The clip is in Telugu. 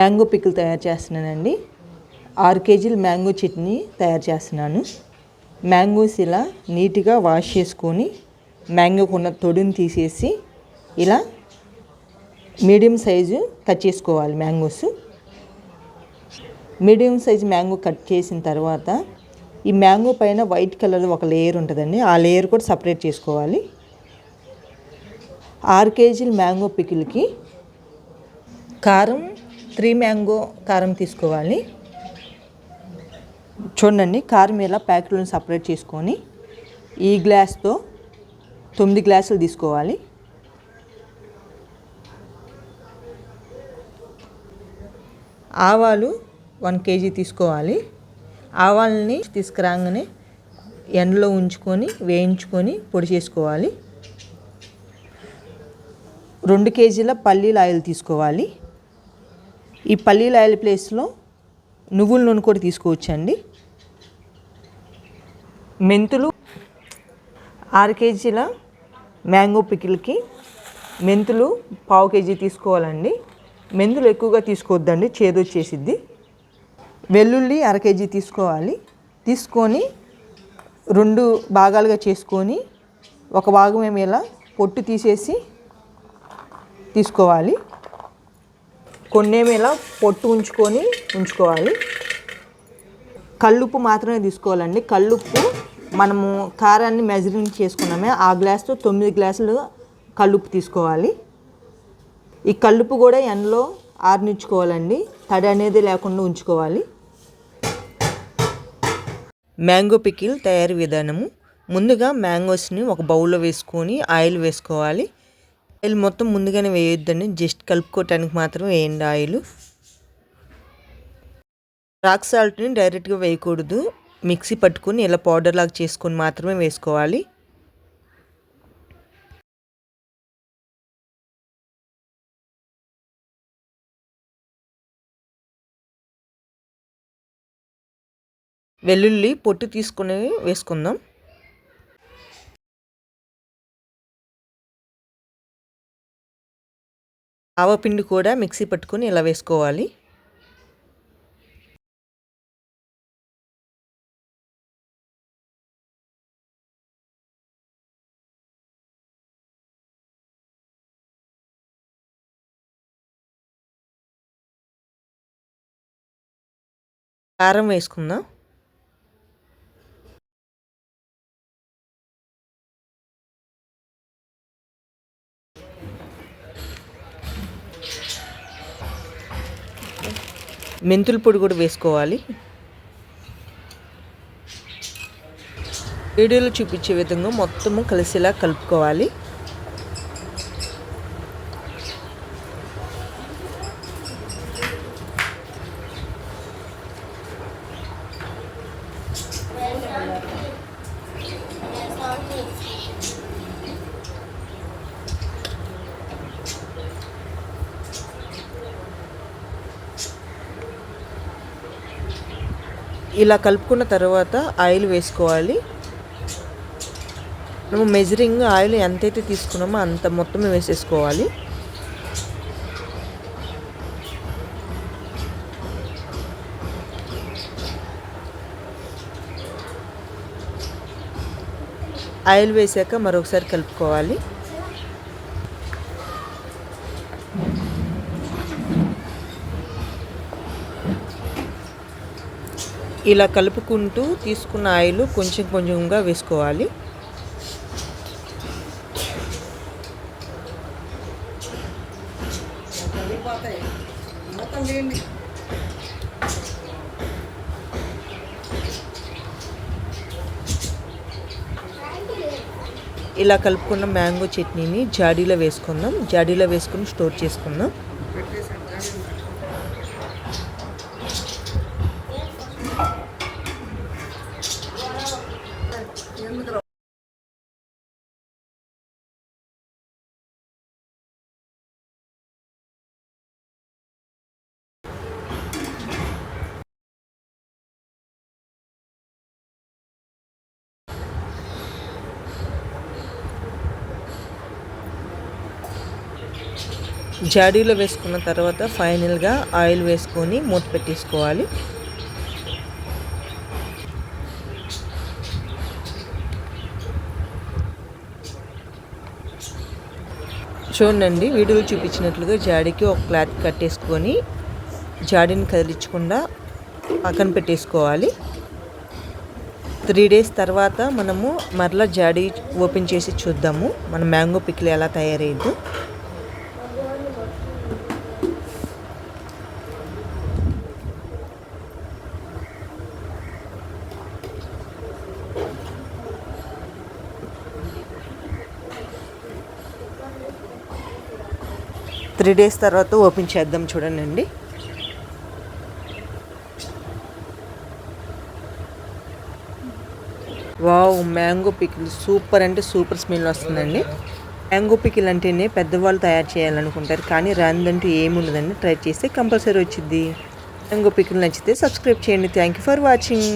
మ్యాంగో పికిల్ తయారు చేస్తున్నానండి. ఆరు కేజీల మ్యాంగో చట్నీ తయారు చేస్తున్నాను. మ్యాంగోస్ ఇలా నీట్గా వాష్ చేసుకొని మ్యాంగోకు ఉన్న తొడిని తీసేసి ఇలా మీడియం సైజు కట్ చేసుకోవాలి mangoes. Medium size mango cut చేసిన తర్వాత ఈ మ్యాంగో పైన వైట్ కలర్ ఒక లేయర్ ఉంటుందండి. ఆ లేయర్ కూడా సపరేట్ చేసుకోవాలి. ఆరు కేజీల మ్యాంగో పికిల్కి కారం త్రీ మ్యాంగో కారం తీసుకోవాలి. చూడండి కారం ఇలా ప్యాకెట్లను సపరేట్ చేసుకొని ఈ గ్లాస్తో తొమ్మిది గ్లాసులు తీసుకోవాలి. ఆవాలు వన్ కేజీ తీసుకోవాలి. ఆవాలని తీసుకురాగానే ఎండలో ఉంచుకొని వేయించుకొని పొడి చేసుకోవాలి. రెండు కేజీల పల్లీల ఆయిల్ తీసుకోవాలి. ఈ పల్లీల ఆయిల్ ప్లేస్లో నువ్వుల నూనె కూడా తీసుకోవచ్చండి. మెంతులు ఆరు కేజీల మ్యాంగో పికిల్కి మెంతులు పావు కేజీ తీసుకోవాలండి. మెంతులు ఎక్కువగా తీసుకోవద్దండి చేదు వచ్చేసిద్ది. వెల్లుల్లి అర కేజీ తీసుకోవాలి. తీసుకొని రెండు భాగాలుగా చేసుకొని ఒక భాగం ఏమో ఇలా పొట్టు తీసేసి తీసుకోవాలి. కొన్నేమో ఇలా పొట్టు ఉంచుకొని ఉంచుకోవాలి. కళ్ళుప్పు మాత్రమే తీసుకోవాలండి. కల్లుప్పు మనము కారాన్ని మెజరింగ్ చేసుకున్నామే. ఆ గ్లాస్తో తొమ్మిది గ్లాసులు కళ్ళుప్పు తీసుకోవాలి. ఈ కళ్ళుప్పు కూడా ఎండలో ఆరనిచ్చుకోవాలండి. తడి అనేది లేకుండా ఉంచుకోవాలి. మ్యాంగో పికిల్ తయారీ విధానము. ముందుగా మ్యాంగోస్ని ఒక బౌల్లో వేసుకొని ఆయిల్ వేసుకోవాలి. ఆయిల్ మొత్తం ముందుగానే వేయొద్దండి. జస్ట్ కలుపుకోవటానికి మాత్రం వేయండి ఆయిల్. రాక్ సాల్ట్ని డైరెక్ట్గా వేయకూడదు. మిక్సీ పట్టుకొని ఇలా పౌడర్ లాగా చేసుకొని మాత్రమే వేసుకోవాలి. వెల్లుల్లి పొట్టు తీసుకుని వేసుకుందాం. ఆవపిండి కూడా మిక్సీ పట్టుకొని ఇలా వేసుకోవాలి. కారం వేసుకుందాం. మెంతుల పొడి కూడా వేసుకోవాలి. వీడియోలో చూపించే విధంగా మొత్తము కలిసేలా కలుపుకోవాలి. ఇలా కలుపుకున్న తర్వాత ఆయిల్ వేసుకోవాలి. మేము మెజరింగ్ ఆయిల్ ఎంతైతే తీసుకున్నామో అంత మొత్తం వేసేసుకోవాలి. ఆయిల్ వేసాక మరొకసారి కలుపుకోవాలి. ఇలా కలుపుకుంటూ తీసుకున్న ఆయిల్ కొంచెం కొంచెంగా వేసుకోవాలి. ఇలా కలుపుకున్న మ్యాంగో చట్నీని జాడీలో వేసుకుందాం. జాడీలో వేసుకుని స్టోర్ చేసుకుందాం. జాడీలో వేసుకున్న తర్వాత ఫైనల్గా ఆయిల్ వేసుకొని మూత పెట్టేసుకోవాలి. చూడండి వీడియోలో చూపించినట్లుగా జాడీకి ఒక క్లాత్ కట్టేసుకొని జాడీని కదిలించకుండా పక్కన పెట్టేసుకోవాలి. త్రీ డేస్ తర్వాత మనము మరలా జాడీ ఓపెన్ చేసి చూద్దాము. మన మ్యాంగో పిక్లు ఎలా తయారయ్యిందో త్రీ డేస్ తర్వాత ఓపెన్ చేద్దాం చూడండి వావ్ మ్యాంగో పికిల్. సూపర్ అంటే సూపర్ స్మెల్ వస్తుందండి. మ్యాంగో పికిల్ అంటేనే పెద్దవాళ్ళు తయారు చేయాలనుకుంటారు కానీ రాందంటూ ఏముండదండి ట్రై చేస్తే కంపల్సరీ వచ్చింది మ్యాంగో పికిల్ నచ్చితే సబ్స్క్రైబ్ చేయండి. Thank you for watching.